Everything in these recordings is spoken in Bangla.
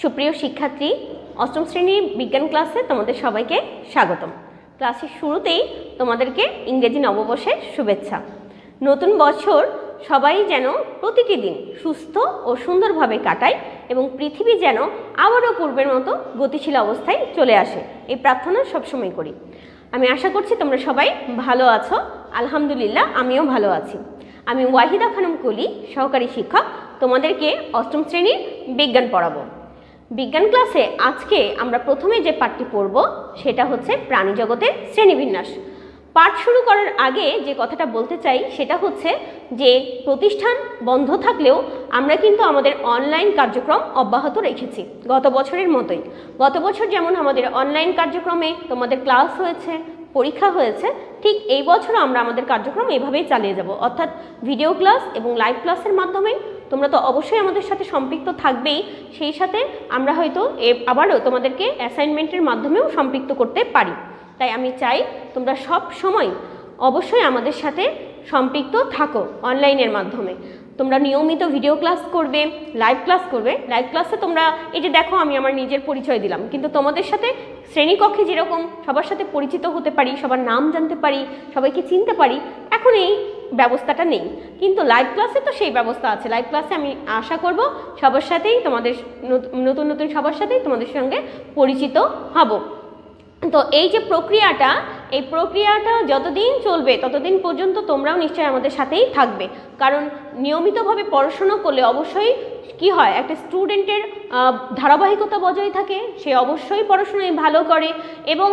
সুপ্রিয় শিক্ষার্থী, অষ্টম শ্রেণির বিজ্ঞান ক্লাসে তোমাদের সবাইকে স্বাগতম। ক্লাসের শুরুতেই তোমাদেরকে ইংরেজি নববর্ষের শুভেচ্ছা। নতুন বছর সবাই যেন প্রতিটি দিন সুস্থ ও সুন্দরভাবে কাটায় এবং পৃথিবী যেন আবারও পূর্বের মতো গতিশীল অবস্থায় চলে আসে, এই প্রার্থনা সবসময় করি। আমি আশা করছি তোমরা সবাই ভালো আছো। আলহামদুলিল্লাহ, আমিও ভালো আছি। আমি ওয়াহিদা খানম কলি, সহকারী শিক্ষক। তোমাদেরকে অষ্টম শ্রেণির বিজ্ঞান পড়াবো। বিজ্ঞান ক্লাসে আজকে আমরা প্রথমে যে পাঠটি পড়ব, সেটা হচ্ছে প্রাণী জগতের শ্রেণীবিন্যাস। পাঠ শুরু করার আগে যে কথাটা বলতে চাই, সেটা হচ্ছে যে প্রতিষ্ঠান বন্ধ থাকলেও আমরা কিন্তু আমাদের অনলাইন কার্যক্রম অব্যাহত রেখেছি গত বছরের মতোই। গত বছর যেমন আমাদের অনলাইন কার্যক্রমে তোমাদের ক্লাস হয়েছে, পরীক্ষা হয়েছে, ঠিক এই বছরও আমরা আমাদের কার্যক্রম এভাবেই চালিয়ে যাব। অর্থাৎ ভিডিও ক্লাস এবং লাইভ ক্লাসের মাধ্যমে তোমরা তো অবশ্যই আমাদের সাথে সম্পৃক্ত থাকবেই। সেই সাথে আমরা হয়তো আবারও তোমাদেরকে অ্যাসাইনমেন্টের মাধ্যমেও সম্পৃক্ত করতে পারি। তাই আমি চাই তোমরা সব সময় অবশ্যই আমাদের সাথে সম্পৃক্ত থাকো অনলাইনের মাধ্যমে। তোমরা নিয়মিত ভিডিও ক্লাস করবে, লাইভ ক্লাস করবে। লাইভ ক্লাসে তোমরা, এই যে দেখো আমি আমার নিজের পরিচয় দিলাম, কিন্তু তোমাদের সাথে শ্রেণীকক্ষে যেরকম সবার সাথে পরিচিত হতে পারি, সবার নাম জানতে পারি, সবাইকে চিনতে পারি, এখন এই ব্যবস্থাটা নেই। কিন্তু লাইভ ক্লাসে তো সেই ব্যবস্থা আছে। লাইভ ক্লাসে আমি আশা করব সবার সাথেই তোমাদের নতুন নতুন সবার সাথেই তোমাদের সঙ্গে পরিচিত হব। তো এই যে প্রক্রিয়াটা, এই প্রক্রিয়াটা যতদিন চলবে, ততদিন পর্যন্ত তোমরাও নিশ্চয়ই আমাদের সাথেই থাকবে। কারণ নিয়মিতভাবে পড়াশুনো করলে অবশ্যই কি হয়, একটা স্টুডেন্টের ধারাবাহিকতা বজায় থাকে, সে অবশ্যই পড়াশোনায় ভালো করে এবং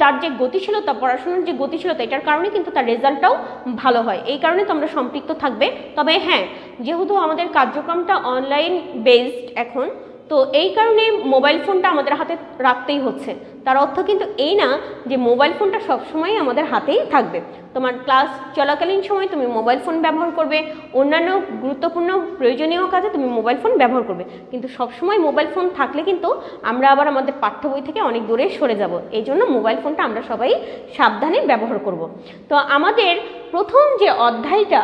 তার যে গতিশীলতা, পড়াশোনার যে গতিশীলতা, এটার কারণে কিন্তু তার রেজাল্টটাও ভালো হয়। এই কারণে তোমরা সম্পৃক্ত থাকবে। তবে হ্যাঁ যেহেতু আমাদের কার্যক্রমটা অনলাইন বেসড এখন তো এই কারণে মোবাইল ফোনটা আমাদের হাতে রাখতেই হচ্ছে। তার অর্থ কিন্তু এই না যে মোবাইল ফোনটা সবসময় আমাদের হাতেই থাকবে। তোমার ক্লাস চলাকালীন সময় তুমি মোবাইল ফোন ব্যবহার করবে, অন্যান্য গুরুত্বপূর্ণ প্রয়োজনীয় কাজে তুমি মোবাইল ফোন ব্যবহার করবে। কিন্তু সবসময় মোবাইল ফোন থাকলে কিন্তু আমরা আবার আমাদের পাঠ্য বই থেকে অনেক দূরে সরে যাব। এই জন্য মোবাইল ফোনটা আমরা সবাই সাবধানে ব্যবহার করব। তো আমাদের প্রথম যে অধ্যায়টা,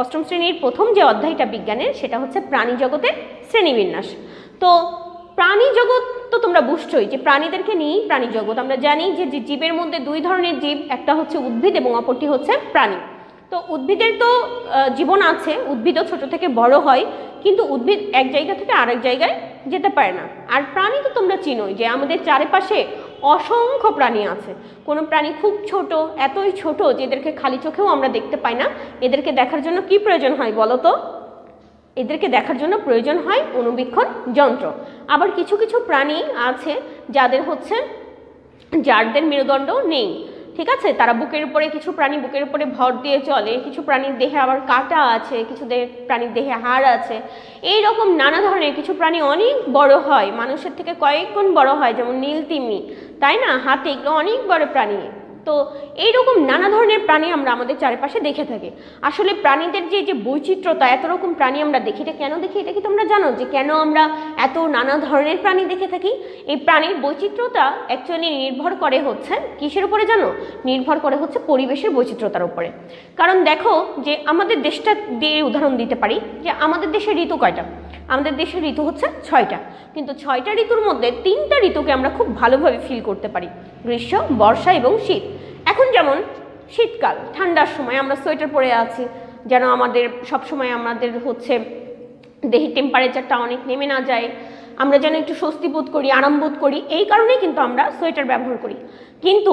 অষ্টম শ্রেণির প্রথম যে অধ্যায়টা বিজ্ঞানের, সেটা হচ্ছে প্রাণী জগতের শ্রেণীবিন্যাস। তো প্রাণী জগৎ তো তোমরা বুঝছোই যে প্রাণীদেরকে নিয়েই প্রাণী জগৎ। আমরা জানি যে জীবের মধ্যে দুই ধরনের জীব, একটা হচ্ছে উদ্ভিদ এবং অপরটি হচ্ছে প্রাণী। তো উদ্ভিদের তো জীবন আছে, উদ্ভিদও ছোট থেকে বড় হয়, কিন্তু উদ্ভিদ এক জায়গা থেকে আরেক জায়গায় যেতে পারে না। আর প্রাণী তো তোমরা চিনোই যে, আমাদের চারিপাশে অসংখ্য প্রাণী আছে। কোনো প্রাণী খুব ছোট, এতই ছোট, যে এদেরকে খালি চোখেও আমরা দেখতে পাই না। এদেরকে দেখার জন্য কি প্রয়োজন হয় বলো তো? এদেরকে দেখার জন্য প্রয়োজন হয় অনুবীক্ষণ যন্ত্র। আবার কিছু কিছু প্রাণী আছে যাদের হচ্ছে যাদের মেরুদণ্ড নেই, ঠিক আছে? তারা বুকের উপরে কিছু প্রাণী বুকের উপরে ভর দিয়ে চলে, কিছু প্রাণীর দেহে আবার কাটা আছে, কিছু প্রাণীর দেহে হাড় আছে। এই রকম নানা ধরনের কিছু প্রাণী অনেক বড় হয়, মানুষের থেকে কয়েক গুণ বড় হয়, যেমন নীল তিমি তাই না? হাতে, এগুলো অনেক বড় প্রাণী। তো এইরকম নানা ধরনের প্রাণী আমরা আমাদের চারপাশে দেখে থাকি। আসলে প্রাণীদের যে যে বৈচিত্র্যতা, এত রকম প্রাণী আমরা দেখি, এটা কেন দেখি, এটা কি তোমরা জানো? যে কেন আমরা এত নানা ধরনের প্রাণী দেখে থাকি? এই প্রাণীর বৈচিত্র্যতা অ্যাকচুয়ালি নির্ভর করে হচ্ছে, কিসের উপরে জানো? নির্ভর করে হচ্ছে পরিবেশের বৈচিত্র্যতার উপরে। কারণ দেখো যে আমাদের দেশটা দিয়ে উদাহরণ দিতে পারি, যে আমাদের দেশের ঋতু কয়টা? আমাদের দেশের ঋতু হচ্ছে ছয়টা। কিন্তু ছয়টা ঋতুর মধ্যে তিনটা ঋতুকে আমরা খুব ভালোভাবে ফিল করতে পারি। গ্রীষ্ম, বর্ষা এবং শীত। এখন যেমন শীতকাল, ঠান্ডার সময় আমরা সোয়েটার পরে আছি, যেন আমাদের সব সময় আমাদের হচ্ছে দেহের টেম্পারেচারটা অনেক নেমে না যায়। আমরা যেন একটু স্বস্তি বোধ করি, আরাম বোধ করি, এই কারণেই কিন্তু আমরা সোয়েটার ব্যবহার করি। কিন্তু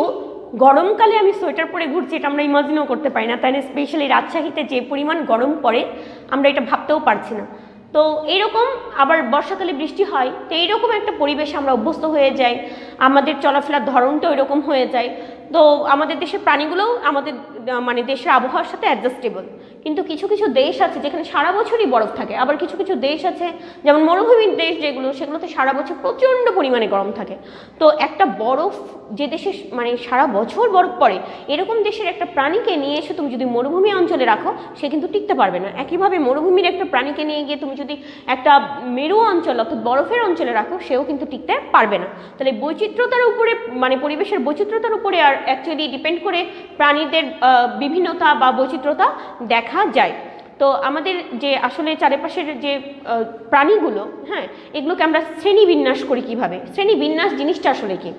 গরমকালে আমি সোয়েটার পরে ঘুরছি, এটা আমরা ইমাজিনও করতে পারি না, তাই না? স্পেশালি রাজশাহীতে যে পরিমাণ গরম পড়ে, আমরা এটা ভাবতেও পারছি না। তো এইরকম আবার বর্ষাকালে বৃষ্টি হয়, তো এইরকম একটা পরিবেশে আমরা অভ্যস্ত হয়ে যাই, আমাদের চলাফেরার ধরনটা রকম হয়ে যায়। তো আমাদের দেশের প্রাণীগুলোও আমাদের মানে দেশের আবহাওয়ার সাথে অ্যাডজাস্টেবল কিন্তু কিছু কিছু দেশ আছে যেখানে সারা বছরই বরফ থাকে, আবার কিছু কিছু দেশ আছে, যেমন মরুভূমির দেশ যেগুলো, সেগুলোতে সারা বছর প্রচণ্ড পরিমাণে গরম থাকে। তো একটা বরফ, যে দেশে মানে সারা বছর বরফ পড়ে, এরকম দেশের একটা প্রাণীকে নিয়ে এসে তুমি যদি মরুভূমি অঞ্চলে রাখো, সে কিন্তু টিকতে পারবে না। একইভাবে মরুভূমির একটা প্রাণীকে নিয়ে গিয়ে তুমি যদি একটা মেরু অঞ্চল অর্থাৎ বরফের অঞ্চলে রাখো, সেও কিন্তু টিকতে পারবে না। তাহলে বৈচিত্র্যতার উপরে মানে পরিবেশের বৈচিত্র্যতার উপরে আর অ্যাকচুয়ালি ডিপেন্ড করে প্রাণীদের বিভিন্নতা বা বৈচিত্র্যতা দেখা যায়। তো আমাদের যে আসলে চারিপাশের যে প্রাণীগুলো হ্যাঁ এগুলোকে আমরা শ্রেণি বিন্যাস করি কীভাবে? শ্রেণি বিন্যাস জিনিসটা আসলে কি?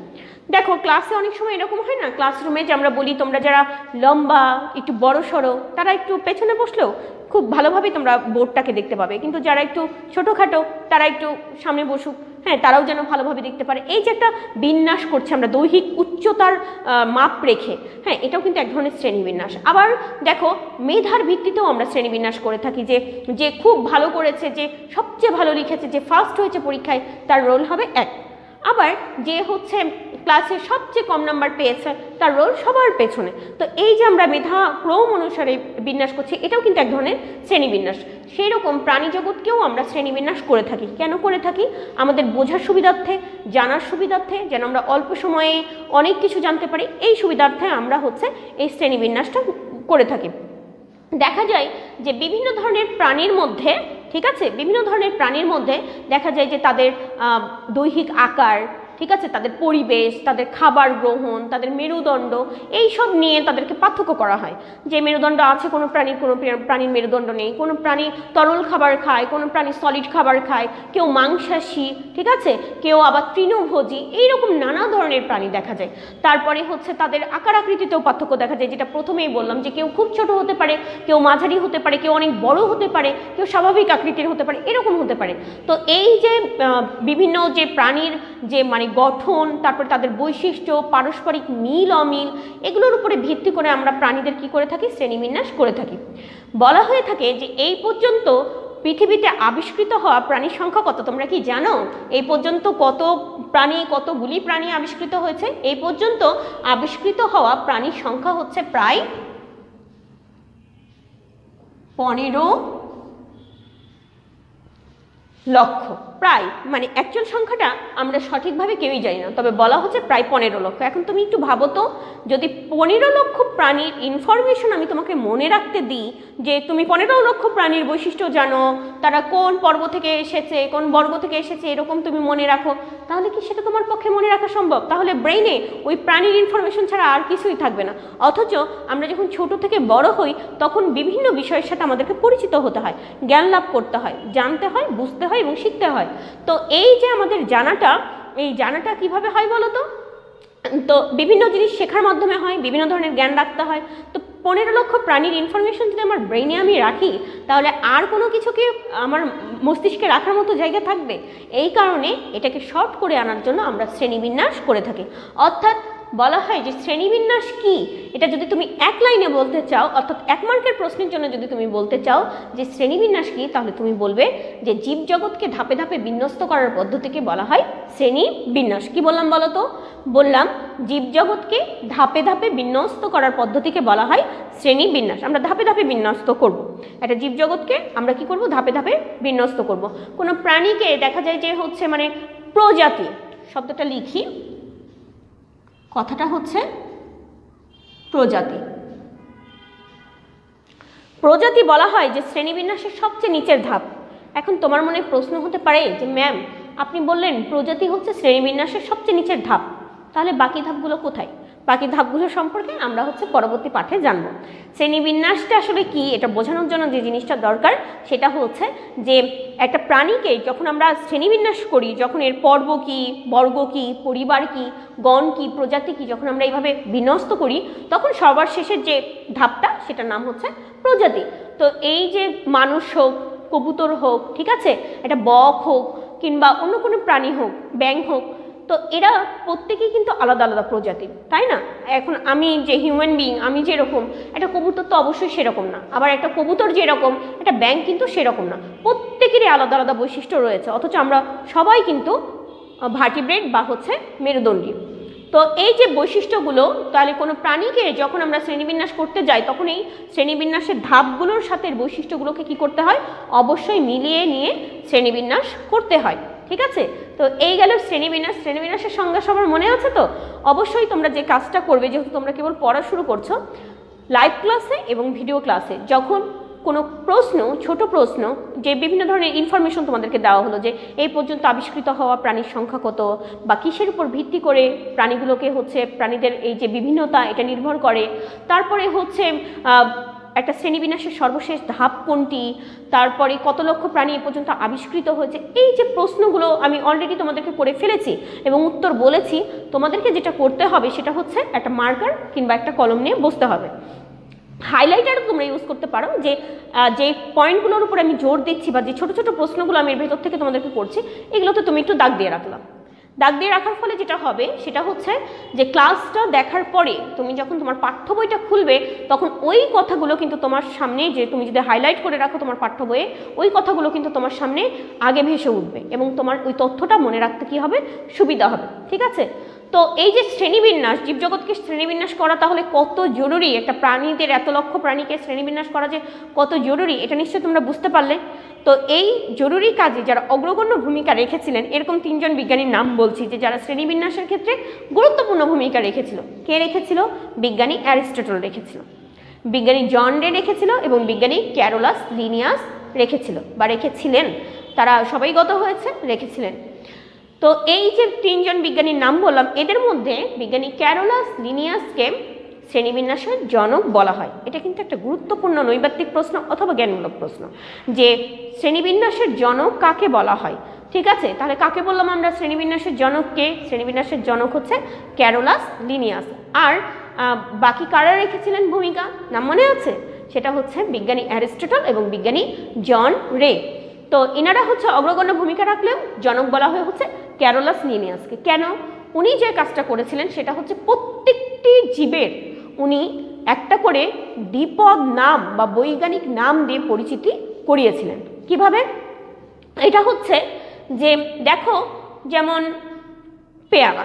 দেখো ক্লাসে অনেক সময় এরকম হয় না? ক্লাসরুমে যে আমরা বলি, তোমরা যারা লম্বা, একটু বড় সড়ো তারা একটু পেছনে বসলেও খুব ভালোভাবেই তোমরা বোর্ডটাকে দেখতে পাবে। কিন্তু যারা একটু ছোটোখাটো, তারা একটু সামনে বসুক। হ্যাঁ তারাও যেন ভালোভাবে দেখতে পারে। এই যে একটা বিন্যাস করছে আমরা, দৈহিক উচ্চতার মাপ রেখে হ্যাঁ এটাও কিন্তু এক ধরনের শ্রেণীবিন্যাস। আবার দেখো, মেধার ভিত্তিতেও আমরা শ্রেণীবিন্যাস করে থাকি যে যে খুব ভালো করেছে, যে সবচেয়ে ভালো লিখেছে, যে ফার্স্ট হয়েছে পরীক্ষায়, তার রোল হবে এক। আবার যে হচ্ছে ক্লাসে সবচেয়ে কম নাম্বার পেয়েছে, তার রোল সবার পেছনে। তো এই যে আমরা মেধা ক্রম অনুসারে বিন্যাস করছি, এটাও কিন্তু এক ধরনের শ্রেণীবিন্যাস। সেই রকম প্রাণী জগৎকেও আমরা শ্রেণীবিন্যাস করে থাকি। কেন করে থাকি? আমাদের বোঝার সুবিধার্থে, জানার সুবিধার্থে, যেন আমরা অল্প সময়ে অনেক কিছু জানতে পারি, এই সুবিধার্থে আমরা হচ্ছে এই শ্রেণীবিন্যাসটা করে থাকি। দেখা যায় যে বিভিন্ন ধরনের প্রাণীর মধ্যে ঠিক আছে? বিভিন্ন ধরনের প্রাণীর মধ্যে দেখা যায় যে তাদের দৈহিক আকার ঠিক আছে? তাদের পরিবেশ, তাদের খাবার গ্রহণ, তাদের মেরুদণ্ড এই সব নিয়ে তাদেরকে পার্থক্য করা হয়। যে মেরুদণ্ড আছে, কোনো প্রাণীর কোনো প্রাণীর মেরুদণ্ড নেই। কোনো প্রাণী তরল খাবার খায়, কোনো প্রাণী সলিড খাবার খায়, কেউ মাংসাশী, ঠিক আছে? কেউ আবার তৃণভোজী, এইরকম নানা ধরনের প্রাণী দেখা যায়। তারপরে হচ্ছে তাদের আকার আকৃতিতেও পার্থক্য দেখা যায়, যেটা প্রথমেই বললাম যে কেউ খুব ছোট হতে পারে, কেউ মাঝারি হতে পারে, কেউ অনেক বড় হতে পারে, কেউ স্বাভাবিক আকৃতির হতে পারে, এরকম হতে পারে। তো এই যে বিভিন্ন যে প্রাণীর যে মানে গঠন, তারপর তাদের বৈশিষ্ট্য, পারস্পরিক মিল, অমিল, এগুলোর উপরে ভিত্তি করে আমরা প্রাণীদের কি করে থাকি? শ্রেণীবিন্যাস করে থাকি। বলা হয়ে থাকে যে এই পর্যন্ত পৃথিবীতে আবিষ্কৃত হওয়া প্রাণীর সংখ্যা কত? তোমরা কি জানো? এই পর্যন্ত কত প্রাণী, কতগুলি প্রাণী আবিষ্কৃত হয়েছে? এই পর্যন্ত আবিষ্কৃত হওয়া প্রাণীর সংখ্যা হচ্ছে প্রায় পনেরো লক্ষ। প্রায় মানে অ্যাকচুয়াল সংখ্যাটা আমরা সঠিকভাবে কেউই জানি না। তবে বলা হচ্ছে প্রায় পনেরো লক্ষ। এখন তুমি একটু ভাবো তো, যদি পনেরো লক্ষ প্রাণীর ইনফরমেশন আমি তোমাকে মনে রাখতে দিই, যে তুমি পনেরো লক্ষ প্রাণীর বৈশিষ্ট্য জানো, তারা কোন পর্ব থেকে এসেছে, কোন বর্গ থেকে এসেছে, এরকম তুমি মনে রাখো, তাহলে কি সেটা তোমার পক্ষে মনে রাখা সম্ভব? তাহলে ব্রেইনে ওই প্রাণীর ইনফরমেশন ছাড়া আর কিছুই থাকবে না। অথচ আমরা যখন ছোট থেকে বড় হই, তখন বিভিন্ন বিষয়ের সাথে আমাদেরকে পরিচিত হতে হয়, জ্ঞান লাভ করতে হয়, জানতে হয়, বুঝতে হয় এবং শিখতে হয়। তো এই যে আমাদের জানাটা, এই জানাটা কীভাবে হয় বলো তো? তো বিভিন্ন জিনিস শেখার মাধ্যমে হয়, বিভিন্ন ধরনের জ্ঞান রাখতে হয়। তো পনেরো লক্ষ প্রাণীর ইনফরমেশন যদি আমার ব্রেনে আমি রাখি, তাহলে আর কোনো কিছুকে আমার মস্তিষ্কে রাখার মতো জায়গা থাকবে? এই কারণে এটাকে শর্ট করে আনার জন্য আমরা শ্রেণীবিন্যাস করে থাকি। অর্থাৎ বলা হয় যে শ্রেণীবিন্যাস কি? এটা যদি তুমি এক লাইনে বলতে চাও, অর্থাৎ এক মার্কের প্রশ্নের জন্য যদি তুমি বলতে চাও যে শ্রেণীবিন্যাস কি, তাহলে তুমি বলবে যে জীবজগৎকে ধাপে ধাপে বিন্যস্ত করার পদ্ধতিকে বলা হয় শ্রেণি বিন্যাস কি বললাম বলো তো? বললাম জীবজগৎকে ধাপে ধাপে বিন্যস্ত করার পদ্ধতিকে বলা হয় শ্রেণি বিন্যাস আমরা ধাপে ধাপে বিন্যস্ত করব। একটা জীবজগৎকে আমরা কি করব? ধাপে ধাপে বিন্যস্ত করব। কোনো প্রাণীকে দেখা যায় যে হচ্ছে মানে প্রজাতি, শব্দটা লিখি। কথাটা হচ্ছে প্রজাতি। প্রজাতি বলা হয় যে শ্রেণীবিন্যাসের সবচেয়ে নিচের ধাপ। এখন তোমার মনে প্রশ্ন হতে পারে যে, ম্যাম, আপনি বললেন প্রজাতি হচ্ছে শ্রেণীবিন্যাসের সবচেয়ে নিচের ধাপ। তাহলে বাকি ধাপগুলো কোথায়? বাকি ধাপগুলো সম্পর্কে আমরা হচ্ছে পরবর্তী পাঠে জানব। শ্রেণীবিন্যাসটা আসলে কি? এটা বোঝানোর জন্য যে জিনিসটা দরকার, সেটা হচ্ছে যে একটা প্রাণীকে যখন আমরা শ্রেণীবিন্যাস করি, যখন এর পর্ব কি, বর্গ কি, পরিবার কি, গণ কি, প্রজাতি কি, যখন আমরা এইভাবে বিন্যস্ত করি, তখন সবার শেষের যে ধাপটা, সেটার নাম হচ্ছে প্রজাতি। তো এই যে মানুষ হোক, কবুতর হোক, ঠিক আছে? একটা বক হোক কিংবা অন্য কোনো প্রাণী হোক ব্যাং হোক তো এরা প্রত্যেকেই কিন্তু আলাদা আলাদা প্রজাতির তাই না? এখন আমি যে হিউম্যান বিং আমি যেরকম, একটা কবুতর তো অবশ্যই সেরকম না। আবার একটা কবুতর যেরকম, একটা ব্যাং কিন্তু সেরকম না। প্রত্যেকেরই আলাদা আলাদা বৈশিষ্ট্য রয়েছে, অথচ আমরা সবাই কিন্তু ভার্টিব্রেড বা হচ্ছে মেরুদণ্ডী। তো এই যে বৈশিষ্ট্যগুলো, তাহলে কোনো প্রাণীকে যখন আমরা শ্রেণীবিন্যাস করতে যাই, তখন এই শ্রেণীবিন্যাসের ধাপগুলোর সাথে বৈশিষ্ট্যগুলোকে কি করতে হয়? অবশ্যই মিলিয়ে নিয়ে শ্রেণীবিন্যাস করতে হয়। ঠিক আছে? তো এই গেল শ্রেণীবিন্যাস। শ্রেণীবিন্যাসের সংজ্ঞা সবার মনে আছে তো? অবশ্যই তোমরা যে কাজটা করবে, যেহেতু তোমরা কেবল পড়া শুরু করছ লাইভ ক্লাসে এবং ভিডিও ক্লাসে যখন কোনো প্রশ্ন, ছোট প্রশ্ন, যে বিভিন্ন ধরনের ইনফরমেশন তোমাদেরকে দেওয়া হলো, যে এই পর্যন্ত আবিষ্কৃত হওয়া প্রাণীর সংখ্যা কত, বা কিসের উপর ভিত্তি করে প্রাণীগুলোকে হচ্ছে, প্রাণীদের এই যে বিভিন্নতা, এটা নির্ভর করে। তারপরে হচ্ছে একটা শ্রেণীবিন্যাসের সর্বশেষ ধাপ কোনটি? তারপরে কত লক্ষ প্রাণী এ পর্যন্ত আবিষ্কৃত হয়েছে? এই যে প্রশ্নগুলো আমি অলরেডি তোমাদেরকে করে ফেলেছি এবং উত্তর বলেছি, তোমাদেরকে যেটা করতে হবে সেটা হচ্ছে একটা মার্কার কিংবা একটা কলম নিয়ে বসতে হবে। হাইলাইটারও তোমরা ইউজ করতে পারো যে যে পয়েন্টগুলোর উপর আমি জোর দিচ্ছি বা যে ছোট ছোট প্রশ্নগুলো আমি এর ভেতর থেকে তোমাদেরকে করছি, এগুলোতে তুমি একটু দাগ দিয়ে রাখলাম দাগ দিয়ে রাখার ফলে যেটা হবে, সেটা হচ্ছে যে ক্লাসটা দেখার পরে তুমি যখন তোমার পাঠ্য বইটা খুলবে, তখন ওই কথাগুলো কিন্তু তোমার সামনে যে তুমি যদি হাইলাইট করে রাখো তোমার পাঠ্য বইয়ে, ওই কথাগুলো কিন্তু তোমার সামনে আগে ভেসে উঠবে এবং তোমার ওই তথ্যটা মনে রাখতে কি হবে? সুবিধা হবে। ঠিক আছে? তো এই যে শ্রেণীবিন্যাস, জীবজগৎকে শ্রেণীবিন্যাস করা তাহলে কত জরুরি? একটা প্রাণীদের এত লক্ষ প্রাণীকে শ্রেণীবিন্যাস করা যে কত জরুরি, এটা নিশ্চয়ই তোমরা বুঝতে পারলে। তো এই জরুরি কাজে যারা অগ্রগণ্য ভূমিকা রেখেছিলেন, এরকম তিনজন বিজ্ঞানীর নাম বলছি যে যারা শ্রেণীবিন্যাসের ক্ষেত্রে গুরুত্বপূর্ণ ভূমিকা রেখেছিল। কে রেখেছিল? বিজ্ঞানী অ্যারিস্টটল রেখেছিল। বিজ্ঞানী জন রে রেখেছিল এবং বিজ্ঞানী ক্যারোলাস লিনিয়াস রেখেছিল বা রেখেছিলেন। তারা সবাই গত হয়েছে, রেখেছিলেন। তো এই যে তিনজন বিজ্ঞানীর নাম বললাম, এদের মধ্যে বিজ্ঞানী ক্যারোলাস লিনিয়াসকে শ্রেণীবিন্যাসের জনক বলা হয়। এটা কিন্তু একটা গুরুত্বপূর্ণ নৈবাত্তিক প্রশ্ন অথবা জ্ঞানমূলক প্রশ্ন যে শ্রেণীবিন্যাসের জনক কাকে বলা হয়। ঠিক আছে? তাহলে কাকে বললাম আমরা? শ্রেণীবিন্যাসের জনককে। শ্রেণীবিন্যাসের জনক হচ্ছে ক্যারোলাস লিনিয়াস। আর বাকি কারা রেখেছিলেন ভূমিকা? নাম মনে আছে? সেটা হচ্ছে বিজ্ঞানী অ্যারিস্টটল এবং বিজ্ঞানী জন রে। তো এনারা হচ্ছে অগ্রগণ্য ভূমিকা রাখলেও জনক বলা হয়ে হচ্ছে ক্যারোলাস লিনিয়াসকে কেন? উনি যে কাজটা করেছিলেন সেটা হচ্ছে প্রত্যেকটি জীবের উনি একটা করে দ্বিপদ নাম বা বৈজ্ঞানিক নাম দিয়ে পরিচিতি করিয়েছিলেন। কীভাবে? এটা হচ্ছে যে, দেখো, যেমন পেয়ারা।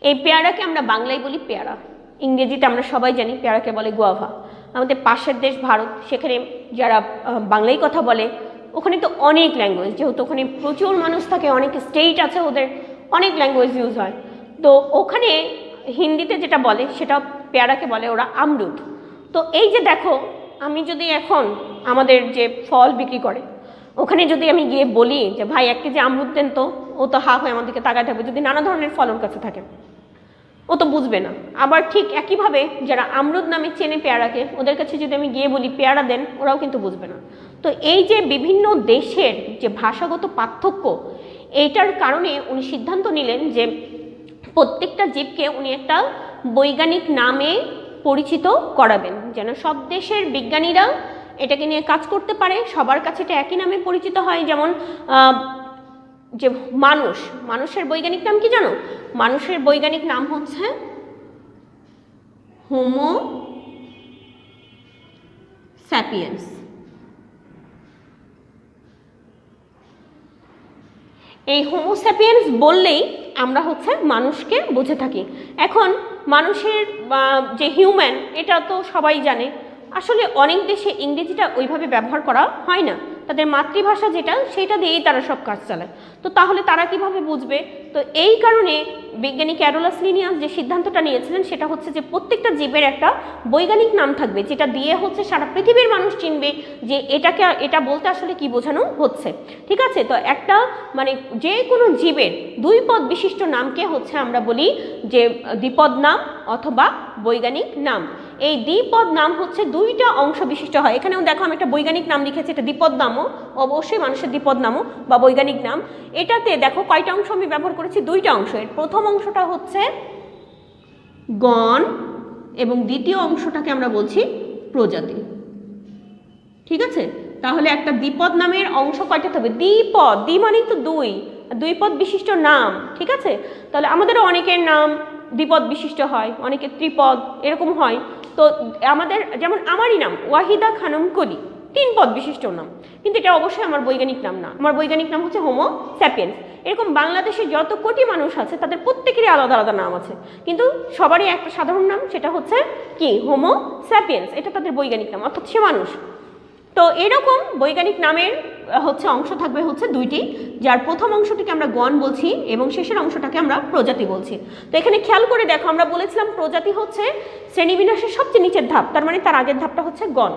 এই পেয়ারাকে আমরা বাংলায় বলি পেয়ারা। ইংরেজিতে আমরা সবাই জানি, পেয়ারাকে বলে গোয়াভা। আমাদের পাশের দেশ ভারত, সেখানে যারা বাংলায় কথা বলে ওখানে তো অনেক ল্যাঙ্গুয়েজ যেহেতু ওখানে প্রচুর মানুষ থাকে, অনেক স্টেট আছে ওদের, অনেক ল্যাঙ্গুয়েজ ইউজ হয়। তো ওখানে হিন্দিতে যেটা বলে, সেটা পেয়ারাকে বলে ওরা আমরুদ। তো এই যে দেখো, আমি যদি এখন আমাদের যে ফল বিক্রি করে, ওখানে যদি আমি গিয়ে বলি যে, ভাই, এক কেজি আমরুদ দেন তো। ও তো হা হয়ে আমাদেরকে তাকায় থাকবে, যদি নানা ধরনের ফল ওর কাছে থাকে। ও তো বুঝবে না। আবার ঠিক একইভাবে যারা আমরুদ নামে চেনে পেয়ারাকে, ওদের কাছে যদি আমি গিয়ে বলি, পেয়ারা দেন, ওরাও কিন্তু বুঝবে না। তো এই যে বিভিন্ন দেশের যে ভাষাগত পার্থক্য, এইটার কারণে উনি সিদ্ধান্ত নিলেন যে প্রত্যেকটা জীবকে উনি একটা বৈজ্ঞানিক নামে পরিচিত করাবেন। যেন সব দেশের বিজ্ঞানীরা এটাকে নিয়ে কাজ করতে পারে, সবার কাছে এটা একই নামে পরিচিত হয়। যেমন যে মানুষ, মানুষের বৈজ্ঞানিক নাম কি জানো? মানুষের বৈজ্ঞানিক নাম হচ্ছে হোমো স্যাপিয়েন্স এই হোমোস্যাপিয়েন্স বললেই আমরা হচ্ছে মানুষকে বুঝে থাকি। এখন মানুষের যে হিউম্যান এটা তো সবাই জানে। আসলে অনেক দেশে ইংরেজিটা ওইভাবে ব্যবহার করা হয় না। তাদের মাতৃভাষা যেটা, সেটা দিয়েই তারা সব কাজ চালায়। তো তাহলে তারা কীভাবে বুঝবে? তো এই কারণে বিজ্ঞানী ক্যারোলাস লিনিয়াস যে সিদ্ধান্তটা নিয়েছিলেন, সেটা হচ্ছে যে প্রত্যেকটা জীবের একটা বৈজ্ঞানিক নাম থাকবে, যেটা দিয়ে হচ্ছে সারা পৃথিবীর মানুষ চিনবে যে এটাকে, এটা বলতে আসলে কি বোঝানো হচ্ছে। ঠিক আছে? তো একটা মানে যে কোনো জীবের দুই পদ বিশিষ্ট নামকে হচ্ছে আমরা বলি যে দ্বিপদ নাম অথবা বৈজ্ঞানিক নাম। এই দ্বিপদ নাম হচ্ছে দুইটা অংশ বিশিষ্ট হয়। এখানেও দেখো আমি একটা বৈজ্ঞানিক নাম লিখেছি, এটা দ্বিপদ নামও অবশ্যই মানুষের দ্বিপদ নামও বা বৈজ্ঞানিক নাম। এটাতে দেখো কয়টা অংশ আমি ব্যবহার করেছি? দুইটা অংশ। এর প্রথম অংশটা হচ্ছে গণ এবং দ্বিতীয় অংশটাকে আমরা বলছি প্রজাতি। ঠিক আছে? তাহলে একটা দ্বিপদ নামের অংশ কয়টা হবে দ্বিপদ। দ্বি মানে তো দুই। দুই পদ বিশিষ্ট নাম। ঠিক আছে? তাহলে আমাদেরও অনেকের নাম দ্বিপদ বিশিষ্ট হয়, অনেকের ত্রিপদ এরকম হয়। তো আমাদের, যেমন আমারই নাম, ওয়াহিদা খানম কলি। তিন পদ বিশিষ্ট নাম। কিন্তু এটা অবশ্যই আমার বৈজ্ঞানিক নাম না। আমার বৈজ্ঞানিক নাম হচ্ছে হোমো স্যাপিয়েন্স এরকম বাংলাদেশে যত কোটি মানুষ আছে, তাদের প্রত্যেকেরই আলাদা আলাদা নাম আছে। কিন্তু সবারই একটা সাধারণ নাম, সেটা হচ্ছে কি? হোমো স্যাপিয়েন্স এটা তাদের বৈজ্ঞানিক নাম, অর্থাৎ সে মানুষ। তো এরকম বৈজ্ঞানিক নামের হচ্ছে অংশ থাকবে হচ্ছে দুইটি, যার প্রথম অংশটিকে আমরা গণ বলছি এবং শেষের অংশটাকে আমরা প্রজাতি বলছি। তো এখানে খেয়াল করে দেখো, আমরা বলেছিলাম প্রজাতি হচ্ছে শ্রেণীবিন্যাসের সবচেয়ে নিচের ধাপ, তার মানে তার আগের ধাপটা হচ্ছে গণ।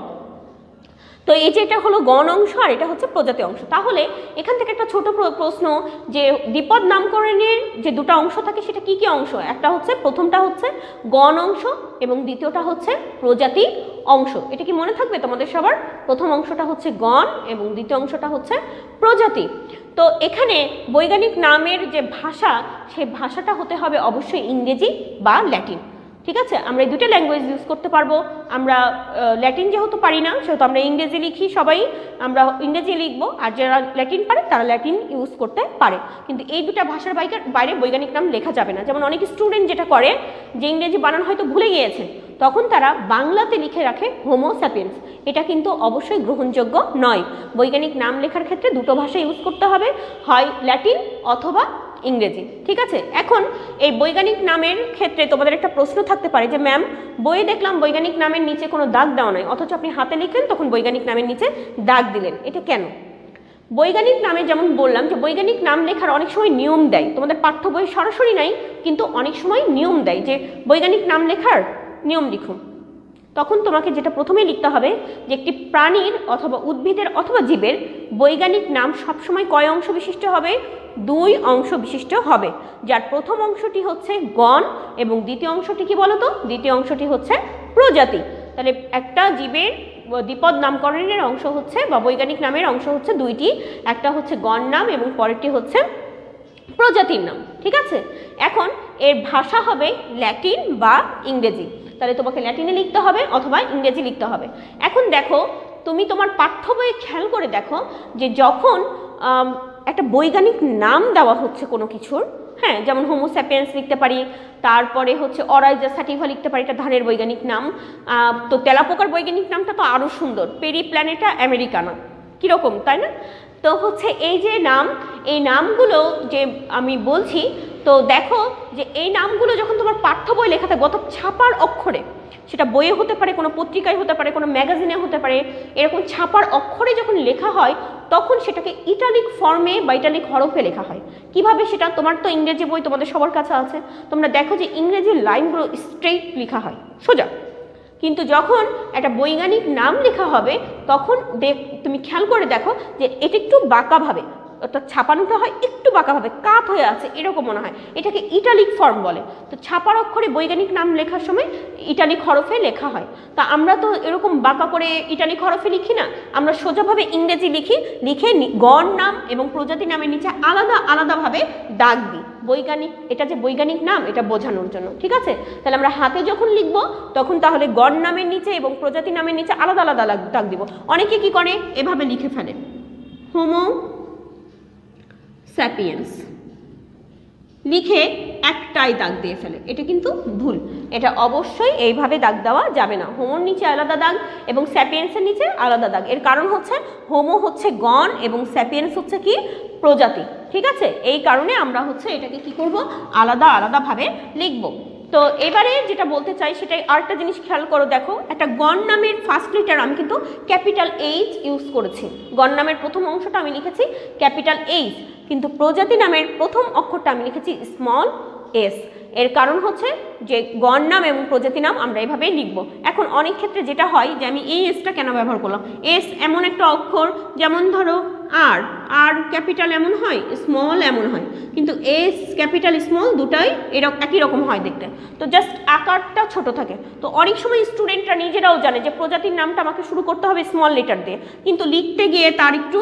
তো এই যে এটা হলো গণ অংশ আর এটা হচ্ছে প্রজাতি অংশ। তাহলে এখান থেকে একটা ছোট প্র- প্রশ্ন যে দ্বিপদ নামকরণের যে দুটো অংশ থাকে সেটা কি কি অংশ? একটা হচ্ছে প্রথমটা হচ্ছে গণ অংশ এবং দ্বিতীয়টা হচ্ছে প্রজাতি অংশ। এটা কি মনে থাকবে তোমাদের সবার? প্রথম অংশটা হচ্ছে গণ এবং দ্বিতীয় অংশটা হচ্ছে প্রজাতি। তো এখানে বৈজ্ঞানিক নামের যে ভাষা সেই ভাষাটা হতে হবে অবশ্যই ইংরেজি বা ল্যাটিন। ঠিক আছে? আমরা এই দুটো ল্যাঙ্গুয়েজ ইউজ করতে পারব। আমরা ল্যাটিন যেহেতু পারি না, সেহেতু আমরা ইংরেজি লিখি সবাই। আমরা ইংরেজি লিখব, আর যারা ল্যাটিন পারে, তারা ল্যাটিন ইউজ করতে পারে। কিন্তু এই দুটো ভাষার বাইরে বাইরে বৈজ্ঞানিক নাম লেখা যাবে না। যেমন অনেক স্টুডেন্ট যেটা করে, যে ইংরেজি বানান হয়তো ভুলে গিয়েছে, তখন তারা বাংলাতে লিখে রাখে হোমো স্যাপিয়েন্স এটা কিন্তু অবশ্যই গ্রহণযোগ্য নয়। বৈজ্ঞানিক নাম লেখার ক্ষেত্রে দুটো ভাষা ইউজ করতে হবে। হয় ল্যাটিন অথবা ইংরেজি, ঠিক আছে? এখন এই বৈজ্ঞানিক নামের ক্ষেত্রে তোমাদের একটা প্রশ্ন থাকতে পারে যে, ম্যাম, বইয়ে দেখলাম বৈজ্ঞানিক নামের নিচে কোনো দাগ দেওয়া নয়, অথচ আপনি হাতে লিখলেন তখন বৈজ্ঞানিক নামের নিচে দাগ দিলেন। এটা কেন? বৈজ্ঞানিক নামে যেমন বললাম যে, বৈজ্ঞানিক নাম লেখার অনেক সময় নিয়ম দেয়। তোমাদের পাঠ্য বই সরাসরি নাই, কিন্তু অনেক সময় নিয়ম দেয় যে, বৈজ্ঞানিক নাম লেখার নিয়ম লিখুন। তখন তোমাকে যেটা প্রথমে লিখতে হবে, যে একটি প্রাণীর অথবা উদ্ভিদের অথবা জীবের বৈজ্ঞানিক নাম সবসময় কয় অংশ বিশিষ্ট হবে? দুই অংশ বিশিষ্ট হবে। যার প্রথম অংশটি হচ্ছে গণ এবং দ্বিতীয় অংশটি কি বলতো? দ্বিতীয় অংশটি হচ্ছে প্রজাতি। তাহলে একটা জীবের দ্বিপদ নামকরণের অংশ হচ্ছে বা বৈজ্ঞানিক নামের অংশ হচ্ছে দুইটি। একটা হচ্ছে গণ নাম এবং পরেরটি হচ্ছে প্রজাতির নাম, ঠিক আছে? এখন এর ভাষা হবে ল্যাটিন বা ইংরেজি। তাহলে তোমাকে ল্যাটিনে লিখতে হবে অথবা ইংরেজি লিখতে হবে। এখন দেখো, তুমি তোমার পাঠ্য বইয়ে খেয়াল করে দেখো যে যখন একটা বৈজ্ঞানিক নাম দেওয়া হচ্ছে কোনো কিছুর হ্যাঁ যেমন হোমোস্যাপিয়েন্স লিখতে পারি, তারপরে হচ্ছে অরাইজা স্যাটিভা লিখতে পারি, এটা ধানের বৈজ্ঞানিক নাম। তো তেলাপোকার বৈজ্ঞানিক নামটা তো আরও সুন্দর পেরি প্ল্যানেটা আমেরিকানা কীরকম, তাই না? তো হচ্ছে এই যে নাম, এই নামগুলো যে আমি বলছি, তো দেখো যে এই নামগুলো যখন তোমার পাঠ্য বই লেখা থাকবে অর্থাৎ ছাপার অক্ষরে, সেটা বইয়ে হতে পারে, কোনো পত্রিকায় হতে পারে, কোনো ম্যাগাজিনে হতে পারে, এরকম ছাপার অক্ষরে যখন লেখা হয়, তখন সেটাকে ইটালিক ফর্মে বা ইটালিক হরফে লেখা হয়। কীভাবে সেটা? তোমার তো ইংরেজি বই তোমাদের সবার কাছে আছে। তোমরা দেখো যে ইংরেজি লাইনগুলো স্ট্রেইট লেখা হয়। সোজা। কিন্তু যখন একটা বৈজ্ঞানিক নাম লেখা হবে, তখন তুমি খেয়াল করে দেখো যে এটা একটু বাঁকাভাবে অর্থাৎ ছাপানোটা হয় একটু বাঁকাভাবে, কাত হয়ে আছে, এরকম মনে হয়। এটাকে ইটালিক ফর্ম বলে। তো ছাপার অক্ষরে বৈজ্ঞানিক নাম লেখার সময় ইটালিক হরফে লেখা হয়। তা আমরা তো এরকম বাঁকা করে ইটালিক হরফে লিখি না, আমরা সোজাভাবে ইংরেজি লিখি, লিখে গণ নাম এবং প্রজাতি নামের নিচে আলাদা আলাদাভাবে দাগ দিই। বৈজ্ঞানিক, এটা যে বৈজ্ঞানিক নাম, এটা বোঝানোর জন্য, ঠিক আছে? তাহলে আমরা হাতে যখন লিখব, তখন তাহলে গণ নামের নিচে এবং প্রজাতি নামের নিচে আলাদা আলাদা দাগ দিব। অনেকে কি করে? এভাবে লিখে ফেলে। হোমো স্যাপিয়েন্স লিখে একটাই দাগ দিয়ে ফেলে। এটা কিন্তু ভুল। এটা অবশ্যই এইভাবে দাগ দেওয়া যাবে না। হোমোর নিচে আলাদা দাগ এবং স্যাপিয়েন্সের নিচে আলাদা দাগ। এর কারণ হচ্ছে হোমো হচ্ছে গণ এবং স্যাপিয়েন্স হচ্ছে কি? প্রজাতি। ঠিক আছে? এই কারণে আমরা হচ্ছে এটাকে কি করব? আলাদা আলাদাভাবে লিখব। তো এবারে যেটা বলতে চাই সেটাই আরেকটা জিনিস খেয়াল করো, দেখো। একটা গণ নামের ফার্স্ট লিটার আমি কিন্তু ক্যাপিটাল এইচ ইউজ করেছি। গণ নামের প্রথম অংশটা আমি লিখেছি ক্যাপিটাল এইচ কিন্তু প্রজাতি নামের প্রথম অক্ষরটা আমি লিখেছি স্মল এস এর কারণ হচ্ছে যে গণ নাম এবং প্রজাতি নাম আমরা এভাবেই লিখব। এখন অনেক ক্ষেত্রে যেটা হয় যে আমি এই এসটা কেন ব্যবহার করলাম? এস এমন একটা অক্ষর, যেমন ধরো আর আর ক্যাপিটাল এমন হয় স্মল এমন হয়। কিন্তু এস ক্যাপিটাল স্মল দুটাই এরকম একই রকম হয় দেখতে। তো জাস্ট আকারটা ছোট থাকে। তো অনেক সময় স্টুডেন্টরা নিজেরাও জানে যে প্রজাতির নামটা আমাকে শুরু করতে হবে স্মল লেটার দিয়ে। কিন্তু লিখতে গিয়ে তার একটু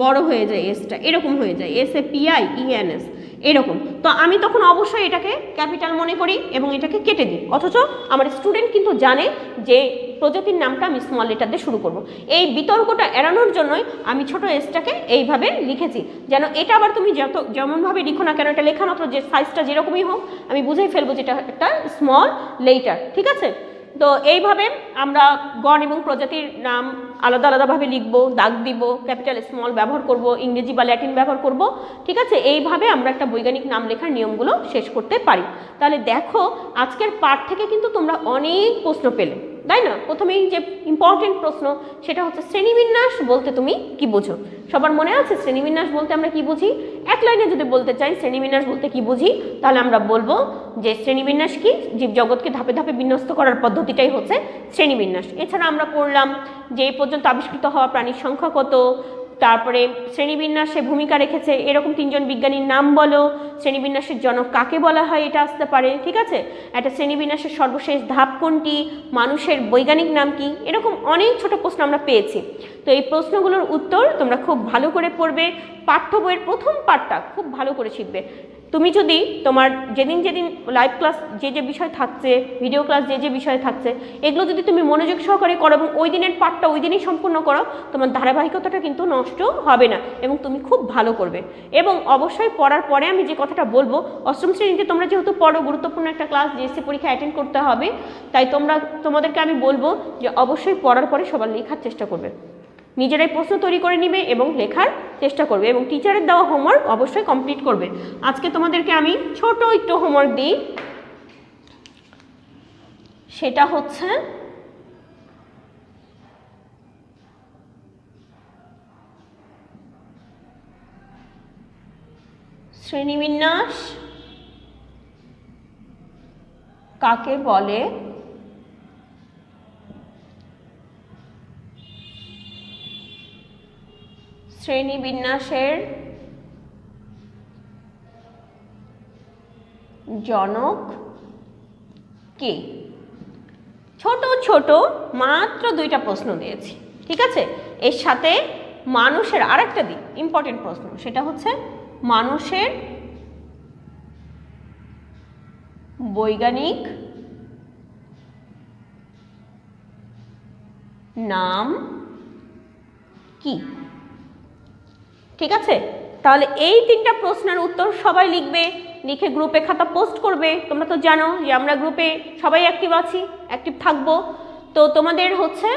বড় হয়ে যায় এসটা এরকম হয়ে যায় এস এ পিআই ইএনএস এরকম। তো আমি তখন অবশ্যই এটাকে ক্যাপিটাল মনে করি এবং এটাকে কেটে দিই। অথচ আমার স্টুডেন্ট কিন্তু জানে যে প্রজাতির নামটা আমি স্মল লেটার দিয়ে শুরু করব। এই বিতর্কটা এড়ানোর জন্যই আমি ছোট এসটাকে এইভাবে লিখেছি। যেন এটা আবার তুমি যত, যেমনভাবে লিখো না কেন, এটা লেখা মাত্র যে সাইজটা যেরকমই হোক, আমি বুঝেই ফেলব যেটা একটা স্মল লেটার ঠিক আছে? তো এইভাবে আমরা গণ এবং প্রজাতির নাম আলাদা আলাদাভাবে লিখব, দাগ দিব, ক্যাপিটাল, স্মল ব্যবহার করব, ইংরেজি বা ল্যাটিন ব্যবহার করব, ঠিক আছে? এইভাবে আমরা একটা বৈজ্ঞানিক নাম লেখার নিয়মগুলো শেষ করতে পারি। তাহলে দেখো, আজকের পাঠ থেকে কিন্তু তোমরা অনেক প্রশ্ন পেলে। তাই না? প্রথমেই যে ইম্পর্টেন্ট প্রশ্ন, সেটা হচ্ছে শ্রেণীবিন্যাস বলতে তুমি কি বোঝো? সবার মনে আছে শ্রেণীবিন্যাস বলতে আমরা কি বুঝি? এক লাইনে যদি বলতে চাই শ্রেণীবিন্যাস বলতে কি বুঝি, তাহলে আমরা বলব যে শ্রেণীবিন্যাস কি? জীবজগৎকে ধাপে ধাপে বিন্যস্ত করার পদ্ধতিটাই হচ্ছে শ্রেণীবিন্যাস। এছাড়া আমরা পড়লাম যে এই পর্যন্ত আবিষ্কৃত হওয়া প্রাণীর সংখ্যা কত? তারপরে শ্রেণীবিন্যাসে ভূমিকা রেখেছে, এরকম তিনজন বিজ্ঞানীর নাম বলো, শ্রেণীবিন্যাসের জনক কাকে বলা হয় এটা আসতে পারে, ঠিক আছে? একটা শ্রেণীবিন্যাসের সর্বশেষ ধাপ কোনটি, মানুষের বৈজ্ঞানিক নাম কি, এরকম অনেক ছোট প্রশ্ন আমরা পেয়েছি। তো এই প্রশ্নগুলোর উত্তর তোমরা খুব ভালো করে পড়বে, পাঠ্য বইয়ের প্রথম পাঠটা খুব ভালো করে শিখবে। তুমি যদি তোমার যেদিন যেদিন লাইভ ক্লাস যে যে বিষয় থাকছে ভিডিও ক্লাস যে যে বিষয় থাকছে, এগুলো যদি তুমি মনোযোগ সহকারে করো এবং ওই দিনের পাঠটা ওই দিনই সম্পূর্ণ করো, তোমার ধারাবাহিকতাটা কিন্তু নষ্ট হবে না এবং তুমি খুব ভালো করবে। এবং অবশ্যই পড়ার পরে আমি যে কথাটা বলব, অষ্টম শ্রেণীতে তোমরা যেহেতু পড়ো, গুরুত্বপূর্ণ একটা ক্লাস জিএসসি পরীক্ষা অ্যাটেন্ড করতে হবে, তাই তোমরা, তোমাদেরকে আমি বলব যে অবশ্যই পড়ার পরে সবার লেখার চেষ্টা করবে। নিজেরাই প্রশ্ন তৈরি করে নিবে এবং লেখার চেষ্টা করবে এবং টিচারের দেওয়া হোমওয়ার্ক অবশ্যই কমপ্লিট করবে। আজকে তোমাদেরকে আমি ছোট একটু হোমওয়ার্ক দিই। সেটা হচ্ছে শ্রেণীবিন্যাস কাকে বলে? শ্রেণীবিন্যাসের জনক কে? ছোট ছোট, মাত্র দুইটা প্রশ্ন দিয়েছি, ঠিক আছে? এর সাথে মানুষের আরেকটা দিক ইম্পর্টেন্ট প্রশ্ন, সেটা হচ্ছে মানুষের বৈজ্ঞানিক নাম কি? ঠিক আছে? তাহলে এই তিনটা প্রশ্নের উত্তর সবাই লিখবে, লিখে গ্রুপে খাতা পোস্ট করবে। তোমরা তো জানো যে আমরা গ্রুপে সবাই অ্যাক্টিভ আছি অ্যাক্টিভ থাকব। তো তোমাদের হচ্ছে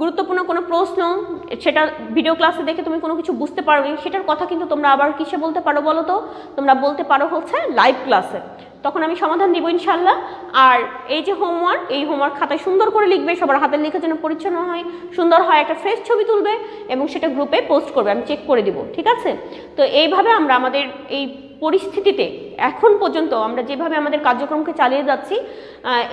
গুরুত্বপূর্ণ কোনো প্রশ্ন সেটা ভিডিও ক্লাসে দেখে তুমি কোনো কিছু বুঝতে পারোনি, সেটার কথা কিন্তু তোমরা আবার কিসে বলতে পারো বলো তো? তোমরা বলতে পারো হচ্ছে লাইভ ক্লাসে তখন আমি সমাধান দিব ইনশাল্লাহ আর এই যে হোমওয়ার্ক এই হোমওয়ার্ক খাতায় সুন্দর করে লিখবে, সবার হাতের লেখা যেন পরিচ্ছন্ন হয়, সুন্দর হয় একটা ফ্রেশ ছবি তুলবে এবং সেটা গ্রুপে পোস্ট করবে, আমি চেক করে দিব, ঠিক আছে? তো এইভাবে আমরা আমাদের এই পরিস্থিতিতে এখন পর্যন্ত আমরা যেভাবে আমাদের কার্যক্রমকে চালিয়ে যাচ্ছি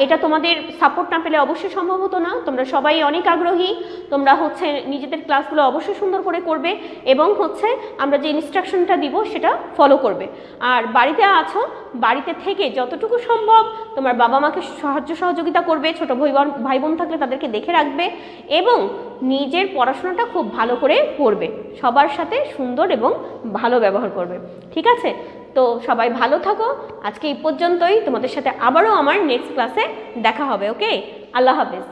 এটা তোমাদের সাপোর্ট না পেলে অবশ্যই সম্ভব হতো না। তোমরা সবাই অনেক আগ্রহী। তোমরা হচ্ছে নিজেদের ক্লাসগুলো অবশ্যই সুন্দর করে করবে এবং হচ্ছে আমরা যে ইনস্ট্রাকশনটা দিব সেটা ফলো করবে। আর বাড়িতে আছো, বাড়িতে থেকে যতটুকু সম্ভব তোমার বাবা মাকে সাহায্য সহযোগিতা করবে, ছোটো ভাই বোন ভাই বোন থাকলে তাদেরকে দেখে রাখবে এবং নিজের পড়াশোনাটা খুব ভালো করে করবে। সবার সাথে সুন্দর এবং ভালো ব্যবহার করবে। ঠিক আছে? তো সবাই ভালো থাকো। আজকে এই পর্যন্তই। তোমাদের সাথে আবারও আমার নেক্সট ক্লাসে দেখা হবে ওকে আল্লাহ হাফেজ।